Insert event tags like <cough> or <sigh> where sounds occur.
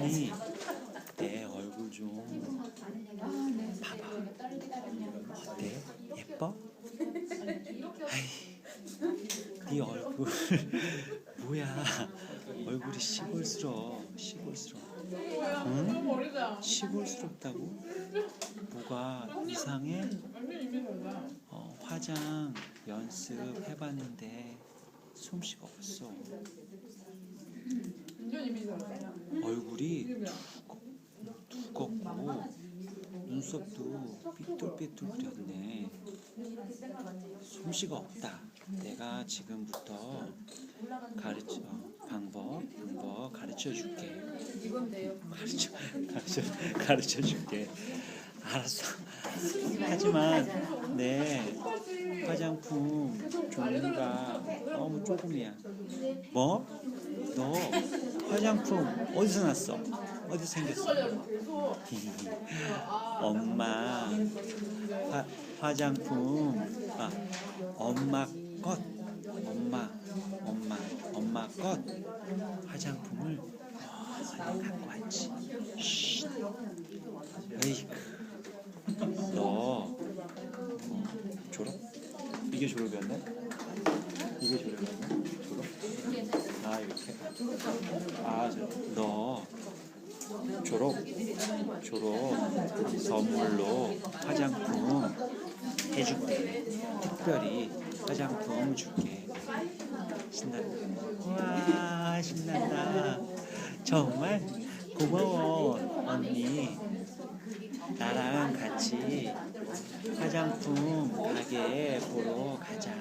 언니 내 얼굴 좀 봐봐 어때? 예뻐? 아이 네 얼굴 <laughs> 뭐야 얼굴이 시골스러워 시골스러워 응? 시골스럽다고? 뭐가 이상해? 어, 화장 연습 해봤는데 솜씨가 없어 얼굴이 두껍, 두껍고 눈썹도 삐뚤삐뚤 그렸네. 솜씨가 없다. 내가 지금부터 가르쳐 방법 방법 가르쳐 줄게. 가르쳐 가르쳐 가르쳐 줄게. 알았어. 하지만 내 화장품 종류가 너무 조금이야. 뭐? 너 화장품 어디서 났어? 어디서 생겼어? <laughs> 엄마 화, 화장품 아 엄마 것 엄마 엄마 엄마 것 화장품을 많이 갖고 왔지 쉿. 에이크 너 어, 졸업? 이게 졸업이었나? 이게 졸업이었나? 졸업? 아 이렇게. 아 너 졸업 졸업 선물로 화장품 해줄게. 특별히 화장품 줄게. 신난다. 와 신난다. 정말 고마워 언니. 나랑 같이 화장품 가게 보러 가자